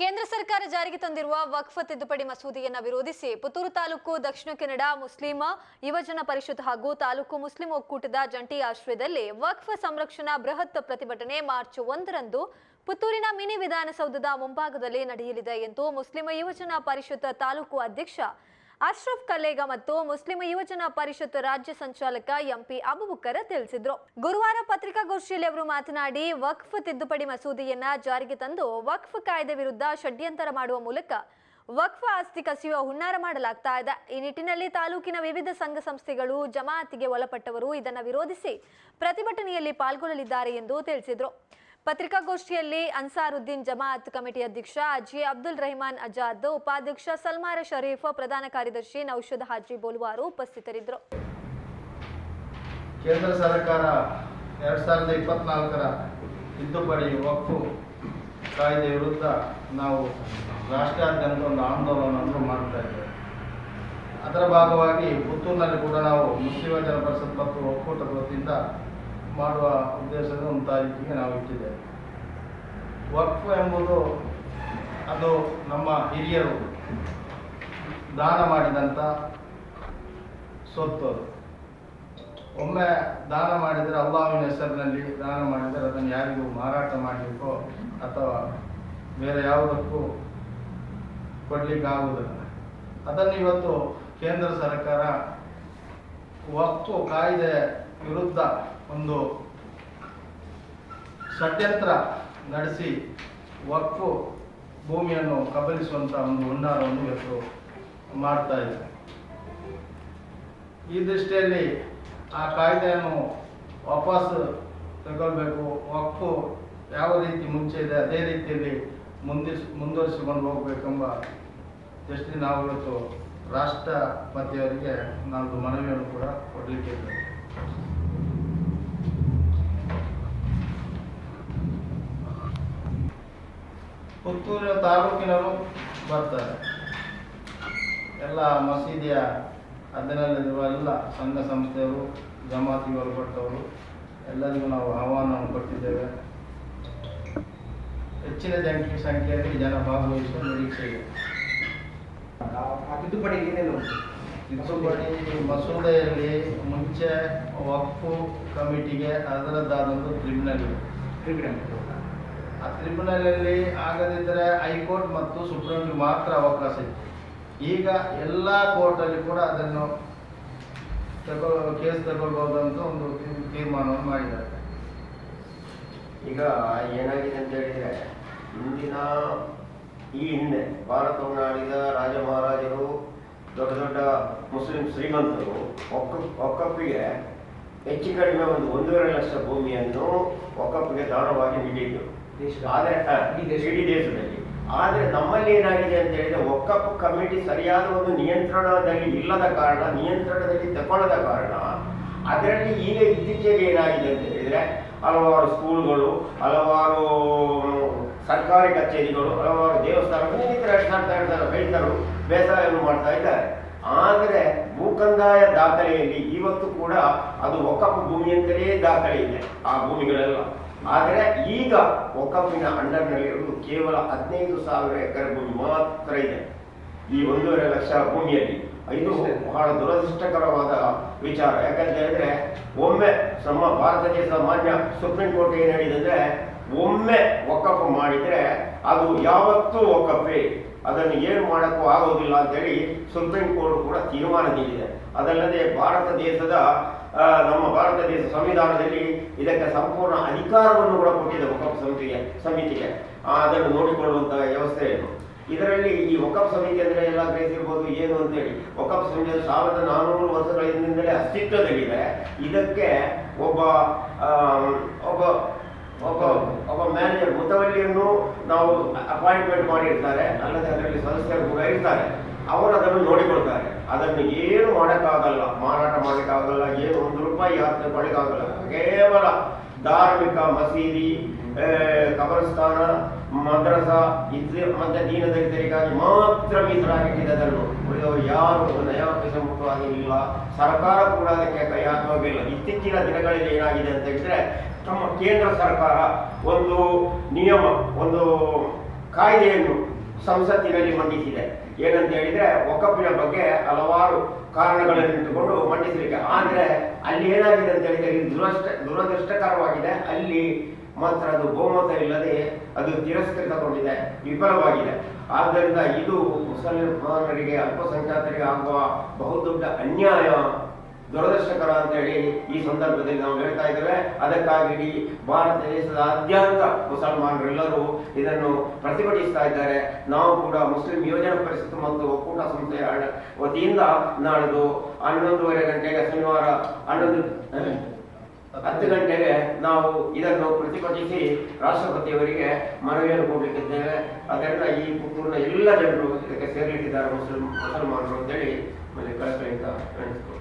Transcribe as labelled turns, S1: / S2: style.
S1: ಕೇಂದ್ರ ಸರ್ಕಾರ ಜಾರಿಗೆ ತಂದಿರುವ ವಕ್ಫ್ ತಿದ್ದುಪಡಿ ಮಸೂದೆಯನ್ನ ವಿರೋಧಿಸಿ ಪುತ್ತೂರು ತಾಲೂಕು ದಕ್ಷಿಣ ಕನ್ನಡ ಮುಸ್ಲಿಂ ಯುವಜನ ಪರಿಷತ್ ಹಾಗೂ ತಾಲೂಕು ಮುಸ್ಲಿಂ ಒಕ್ಕೂಟದ ಜಂಟಿ ಆಶ್ರಯದಲ್ಲಿ ವಕ್ಫ್ ಸಂರಕ್ಷಣಾ ಬೃಹತ್ ಪ್ರತಿಭಟನೆ ಮಾರ್ಚ್ ಒಂದರಂದು ಪುತ್ತೂರಿನ ಮಿನಿ ವಿಧಾನಸೌಧದ ಮುಂಭಾಗದಲ್ಲಿ ನಡೆಯಲಿದೆ ಎಂದು ಮುಸ್ಲಿಂ ಯುವಜನ ಪರಿಷತ್ ತಾಲೂಕು ಅಧ್ಯಕ್ಷ ಅಶ್ರಫ್ ಕಲೇಗ ಮತ್ತು ಮುಸ್ಲಿಂ ಯುವಜನ ಪರಿಷತ್ ರಾಜ್ಯ ಸಂಚಾಲಕ ಎಂಪಿ ಅಬುಬುಕ್ಕರ ತಿಳಿಸಿದ್ರು. ಗುರುವಾರ ಪತ್ರಿಕಾಗೋಷ್ಠಿಯಲ್ಲಿ ಅವರು ಮಾತನಾಡಿ, ವಕ್ಫ್ ತಿದ್ದುಪಡಿ ಮಸೂದೆಯನ್ನ ಜಾರಿಗೆ ತಂದು ವಕ್ಫ್ ಕಾಯ್ದೆ ವಿರುದ್ಧ ಷಡ್ಯಂತರ ಮಾಡುವ ಮೂಲಕ ವಕ್ಫ್ ಆಸ್ತಿ ಕಸಿಯುವ ಹುನ್ನಾರ ಮಾಡಲಾಗ್ತಾ ಇದೆ. ಈ ನಿಟ್ಟಿನಲ್ಲಿ ತಾಲೂಕಿನ ವಿವಿಧ ಸಂಘ ಸಂಸ್ಥೆಗಳು ಜಮಾಅತಿಗೆ ಒಳಪಟ್ಟವರು ಇದನ್ನು ವಿರೋಧಿಸಿ ಪ್ರತಿಭಟನೆಯಲ್ಲಿ ಪಾಲ್ಗೊಳ್ಳಲಿದ್ದಾರೆ ಎಂದು ತಿಳಿಸಿದ್ರು. ಪತ್ರಿಕಾಗೋಷ್ಠಿಯಲ್ಲಿ ಅನ್ಸಾರುದ್ದೀನ್ ಜಮಾಅತ್ ಕಮಿಟಿ ಅಧ್ಯಕ್ಷ ಅಜಿ ಅಬ್ದುಲ್ ರೆಹಮಾನ್ ಅಜಾದ್, ಉಪಾಧ್ಯಕ್ಷ ಸಲ್ಮಾರ ಶರೀಫ್ ಪ್ರಧಾನ ಕಾರ್ಯದರ್ಶಿ ನೌಷದ್ ಹಾಜಿ ಬೋಲ್ವಾರು ಉಪಸ್ಥಿತರಿದ್ದರು.
S2: ಕೇಂದ್ರ ಸರ್ಕಾರ ಎರಡು ಸಾವಿರದ ಇಪ್ಪತ್ನಾಲ್ಕರ ತಿದ್ದುಪಡಿ ವಕ್ಫು ಕಾಯ್ದೆ ವಿರುದ್ಧ ನಾವು ರಾಷ್ಟ್ರಾದ್ಯಂತ ಒಂದು ಆಂದೋಲನವನ್ನು ಮಾಡ್ತಾ ಇದ್ದೇವೆ. ಅದರ ಭಾಗವಾಗಿ ಪುತ್ತೂರಿನಲ್ಲಿ ಕೂಡ ನಾವು ಮುಸ್ಲಿಮ ಜನಪರಿಷತ್ ಮತ್ತು ಒಕ್ಕೂಟದ ವತಿಯಿಂದ ಮಾಡುವ ಉದ್ದೇಶದ ಒಂದು ತಾರೀಕಿಗೆ ನಾವು ಇಟ್ಟಿದ್ದೇವೆ. ವಕ್ಫ್ ಎಂಬುದು ಅದು ನಮ್ಮ ಹಿರಿಯರು ದಾನ ಮಾಡಿದಂಥ ಸ್ವತ್ತು ಅದು. ಒಮ್ಮೆ ದಾನ ಮಾಡಿದರೆ ಅಲ್ಲಾವಿನ ಹೆಸರಿನಲ್ಲಿ ದಾನ ಮಾಡಿದರೆ ಅದನ್ನು ಯಾರಿಗೂ ಮಾರಾಟ ಮಾಡಲಿಕ್ಕೋ ಅಥವಾ ಬೇರೆ ಯಾವುದಕ್ಕೂ ಕೊಡಲಿಕ್ಕಾಗುವುದಿಲ್ಲ. ಅದನ್ನು ಇವತ್ತು ಕೇಂದ್ರ ಸರ್ಕಾರ ವಕ್ಫು ಕಾಯ್ದೆ ವಿರುದ್ಧ ಒಂದು ಷಡ್ಯಂತ್ರ ನಡೆಸಿ ವಕ್ಫು ಭೂಮಿಯನ್ನು ಕಬಲಿಸುವಂಥ ಒಂದು ಹುನ್ನಾರವನ್ನು ಇವತ್ತು ಮಾಡ್ತಾ ಇದೆ ಈ ದೃಷ್ಟಿಯಲ್ಲಿ ಆ ಕಾಯ್ದೆಯನ್ನು ವಾಪಸ್ ತಗೊಳ್ಬೇಕು ವಕ್ಫು ಯಾವ ರೀತಿ ಮುಂಚೆ ಇದೆ, ಅದೇ ರೀತಿಯಲ್ಲಿ ಮುಂದಿಸ್, ಮುಂದುವರಿಸಿಕೊಂಡು ಹೋಗಬೇಕೆಂಬ ದೃಷ್ಟಿ ನಾವು ಇವತ್ತು ರಾಷ್ಟ್ರಪತಿಯವರಿಗೆ ನಾವು ಮನವಿಯನ್ನು ಕೂಡ ಕೊಡಲಿಕ್ಕೆ ಪುತ್ತೂರಿನ ತಾಲೂಕಿನವರು ಬರ್ತಾರೆ. ಎಲ್ಲ ಮಸೀದಿಯ ಅದರಲ್ಲಿರುವ ಎಲ್ಲ ಸಂಘ ಸಂಸ್ಥೆಯವರು ಜಮಾತಿಗೆ ಒಳಪಟ್ಟವರು ಎಲ್ಲರಿಗೂ ನಾವು ಆಹ್ವಾನವನ್ನು ಕೊಟ್ಟಿದ್ದೇವೆ. ಹೆಚ್ಚಿನ ಸಂಖ್ಯೆ ಸಂಖ್ಯೆಯಲ್ಲಿ ಜನ ಭಾಗವಹಿಸುವ ನಿರೀಕ್ಷೆ ಇದೆ.
S3: ತಿದ್ದುಪಡಿ ಏನೇನು?
S2: ತಿದ್ದುಪಡಿ ಮಸೂದೆಯಲ್ಲಿ ಮುಂಚೆ ವಕ್ಫು ಕಮಿಟಿಗೆ ಅದರದ್ದಾದೊಂದು ಟ್ರಿಬ್ಯುನಲ್ ಇದೆ
S3: ಟ್ರಿಬ್ಯುನಲ್
S2: ಆ ಟ್ರಿಬ್ಯುನಲಲ್ಲಿ ಆಗದಿದ್ದರೆ ಹೈಕೋರ್ಟ್ ಮತ್ತು ಸುಪ್ರೀಂ ಮಾತ್ರ ಅವಕಾಶ ಇತ್ತು. ಈಗ ಎಲ್ಲ ಕೋರ್ಟಲ್ಲಿ ಕೂಡ ಅದನ್ನು ತಗೋ, ಕೇಸ್ ತಗೊಳ್ಬೋದು ಅಂತ ಒಂದು ತೀರ್- ತೀರ್ಮಾನವನ್ನು ಮಾಡಿದ್ದಾರೆ.
S4: ಈಗ ಏನಾಗಿದೆ ಅಂತ ಹೇಳಿದ್ರೆ, ಇಂದಿನ, ಈ ಹಿಂದೆ ಭಾರತವನ್ನು ಆಳಿದ ರಾಜ ಮಹಾರಾಜರು, ದೊಡ್ಡ ದೊಡ್ಡ ಮುಸ್ಲಿಂ ಶ್ರೀಮಂತರು, ಒಕ್ಕ, ಒಕ್ಕಪ್ಪಿಗೆ ಹೆಚ್ಚು ಕಡಿಮೆ ಒಂದು ಒಂದೂವರೆ ಲಕ್ಷ ಭೂಮಿಯನ್ನು ಒಕ್ಕಪ್ಪಿಗೆ ದಾನವಾಗಿ ನೀಡಿದ್ರು.
S3: ದೇಶದ
S4: ಆದರೆ
S3: ಇಡೀ ದೇಶ-
S4: ಇಡೀ ದೇಶದಲ್ಲಿ. ಆದರೆ ನಮ್ಮಲ್ಲಿ ಏನಾಗಿದೆ ಅಂತ ಹೇಳಿದ್ರೆ ಒಕ್ಕಪ್ಪು ಕಮಿಟಿ ಸರಿಯಾದ ಒಂದು ನಿಯಂತ್ರಣದಲ್ಲಿ ಇಲ್ಲದ ಕಾರಣ, ನಿಯಂತ್ರಣದಲ್ಲಿ ತಗೊಳ್ಳದ ಕಾರಣ, ಅದರಲ್ಲಿ ಈಗ ಇತ್ತೀಚೆಗೆ ಏನಾಗಿದೆ ಅಂತ ಹೇಳಿದ್ರೆ ಹಲವಾರು ಸ್ಕೂಲ್ಗಳು, ಹಲವಾರು ಸರ್ಕಾರಿ ಕಚೇರಿಗಳು, ಹಲವಾರು ದೇವಸ್ಥಾನಗಳು, ಇನ್ನಿತರ ಬೆಳೀತಾರೆ ಬೇಸಾಯವನ್ನು ಮಾಡ್ತಾ ಇದ್ದಾರೆ. ಆದರೆ ಭೂಕಂದಾಯ ದಾಖಲೆಯಲ್ಲಿ ಇವತ್ತು ಕೂಡ ಅದು ಒಕ್ಕಪ್ಪು ಭೂಮಿ ಅಂತಲೇ ದಾಖಲೆ ಇದೆ ಆ ಭೂಮಿಗಳೆಲ್ಲ. ಆದರೆ ಈಗ ಒಕ್ಕಪ್ಪಿನ ಅಂಡರ್ನಲ್ಲಿರುವುದು ಕೇವಲ ಹದಿನೈದು ಸಾವಿರ ಎಕರೆ ಭೂಮಿ ಮಾತ್ರ ಇದೆ. ಈ ಒಂದೂವರೆ ಲಕ್ಷ ಭೂಮಿಯಲ್ಲಿ. ಇದು ಬಹಳ ದುರದೃಷ್ಟಕರವಾದ ವಿಚಾರ. ಯಾಕಂತ ಹೇಳಿದ್ರೆ ಒಮ್ಮೆ ನಮ್ಮ ಭಾರತ ದೇಶದ ಮಾನ್ಯ ಸುಪ್ರೀಂ ಕೋರ್ಟ್ ಏನ್ ಹೇಳಿದೆ ಒಮ್ಮೆ ಒಕ್ಕಪ್ಪು ಮಾಡಿದ್ರೆ ಅದು ಯಾವತ್ತೂ ಒಕ್ಕಪ್ಪೆ ಅದನ್ನು ಏನು ಮಾಡೋಕ್ಕೂ ಆಗೋದಿಲ್ಲ ಅಂತೇಳಿ ಸುಪ್ರೀಂ ಕೋರ್ಟ್ ಕೂಡ ತೀರ್ಮಾನ ನೀಡಿದೆ ಅದಲ್ಲದೆ ಭಾರತ ದೇಶದ ನಮ್ಮ ಭಾರತ ದೇಶ ಸಂವಿಧಾನದಲ್ಲಿ ಇದಕ್ಕೆ ಸಂಪೂರ್ಣ ಅಧಿಕಾರವನ್ನು ಕೂಡ ಕೊಟ್ಟಿದೆ ವಕಫ್ ಸಮಿತಿಗೆ ಸಮಿತಿಗೆ. ಅದನ್ನು ನೋಡಿಕೊಳ್ಳುವಂತಹ ಏನು ಇದರಲ್ಲಿ ಈ ವಕಫ್ ಸಮಿತಿ ಅಂದರೆ ಎಲ್ಲ ಗ್ರಹಿಸಿರ್ಬೋದು ಏನು ಅಂತೇಳಿ. ವಕಫ್ ಸಮಿತಿ ಸಾವಿರದ ನಾನ್ನೂರು ವರ್ಷಗಳ ಹಿಂದಿನಿಂದಲೇ ಅಸ್ತಿತ್ವದಲ್ಲಿದೆ. ಇದಕ್ಕೆ ಒಬ್ಬ ಒಬ್ಬ ಒಬ್ಬ ಒಬ್ಬ ಮ್ಯಾನೇಜರ್ ಮುತವಲ್ಲಿಯನ್ನು ನಾವು ಅಪಾಯಿಂಟ್ಮೆಂಟ್ ಮಾಡಿರ್ತಾರೆ. ಅಲ್ಲದೆ ಅದರಲ್ಲಿ ಸದಸ್ಯರು ಕೂಡ ಇರ್ತಾರೆ. ಅವರು ಅದನ್ನು ನೋಡಿಕೊಳ್ತಾರೆ. ಅದನ್ನು ಏನು ಮಾಡೋಕ್ಕಾಗಲ್ಲ. ಮಾರಾಟ ಮಾಡೋಕ್ಕಾಗಲ್ಲ. ಏನು ಒಂದು ರೂಪಾಯಿ ಯಾತ್ರೆ ಮಾಡೋಕ್ಕಾಗಲ್ಲ ಕೇವಲ ಧಾರ್ಮಿಕ ಮಸೀದಿ ಆ, ಕಬರಸ್ಥಾನ ಮದ್ರಸ ಇದು ಮತ್ತೆ ದೀನದಲಿತರಿಗಾಗಿ ಮಾತ್ರ ಮೀಸಲಾಗಿಟ್ಟಿದೆ ಅದನ್ನು. ಉಳಿದವರು ಯಾರು ಒಂದು ನಯಾ ಪೈಸೆ ಮುಟ್ಟುವಾಗಿಲ್ಲ ಸರ್ಕಾರ ಕೂಡ ಅದಕ್ಕೆ ಕೈ ಹಾಕುವಾಗಿಲ್ಲ ಇತ್ತೀಚಿನ ದಿನಗಳಲ್ಲಿ ಏನಾಗಿದೆ ಅಂತ ಹೇಳಿದ್ರೆ ನಮ್ಮ ಕೇಂದ್ರ ಸರ್ಕಾರ ಒಂದು ನಿಯಮ, ಒಂದು ಕಾಯ್ದೆಯನ್ನು ಸಂಸತ್ತಿನಲ್ಲಿ ಮಂಡಿಸಿದೆ. ಏನಂತ ಹೇಳಿದ್ರೆ ಒಕ್ಕಪ್ಪಿನ ಬಗ್ಗೆ ಹಲವಾರು ಕಾರಣಗಳನ್ನು ಇಟ್ಟುಕೊಂಡು ಮಂಡಿಸಲಿಕ್ಕೆ. ಆದರೆ ಅಲ್ಲಿ ಏನಾಗಿದೆ ಅಂತ ಹೇಳಿದ್ರೆ ದುರಷ್ಟ ದುರದೃಷ್ಟಕರವಾಗಿದೆ. ಅಲ್ಲಿ ಮಾತ್ರ ಅದು ಬಹುಮತ ಇಲ್ಲದೆ ಅದು ತಿರಸ್ಕೃತಗೊಂಡಿದೆ, ವಿಫಲವಾಗಿದೆ. ಆದ್ದರಿಂದ ಇದು ಮುಸಲ್ಮಾನರಿಗೆ, ಅಲ್ಪಸಂಖ್ಯಾತರಿಗೆ ಆಗುವ ಬಹುದೊಡ್ಡ ಅನ್ಯಾಯ. ದುರದೃಷ್ಟಕರ ಅಂತ ಹೇಳಿ ಈ ಸಂದರ್ಭದಲ್ಲಿ ನಾವು ಹೇಳ್ತಾ ಇದ್ದೇವೆ. ಅದಕ್ಕಾಗಿ ಇಡೀ ಭಾರತ ದೇಶದಾದ್ಯಂತ ಮುಸಲ್ಮಾನರೆಲ್ಲರೂ ಇದನ್ನು ಪ್ರತಿಭಟಿಸ್ತಾ ಇದ್ದಾರೆ. ನಾವು ಕೂಡ ಮುಸ್ಲಿಂ ಯೋಜನಾ ಪರಿಸ್ಥಿತಿ ಮತ್ತು ಒಕ್ಕೂಟ ಸಂಸ್ಥೆಯ ವತಿಯಿಂದ ನಾಳಿದ್ದು ಹನ್ನೊಂದುವರೆ ಗಂಟೆಗೆ ಶನಿವಾರ ಹನ್ನೊಂದು ಹತ್ತು ಗಂಟೆಗೆ ನಾವು ಇದನ್ನು ಪ್ರತಿಭಟಿಸಿ ರಾಷ್ಟ್ರಪತಿಯವರಿಗೆ ಮನವಿಯನ್ನು ಕೊಡಲಿಕ್ಕಿದ್ದೇವೆ. ಅದರಿಂದ ಈ ಪುತ್ತೂರಿನ ಎಲ್ಲ ಜನರು ಇದಕ್ಕೆ ಸೇರಿಟ್ಟಿದ್ದಾರೆ ಮುಸ್ಲಿಂ ಮುಸಲ್ಮಾನರು ಅಂತೇಳಿ ಮನೆ ಎಣಿಸ್ಕೊಳ್ತೇನೆ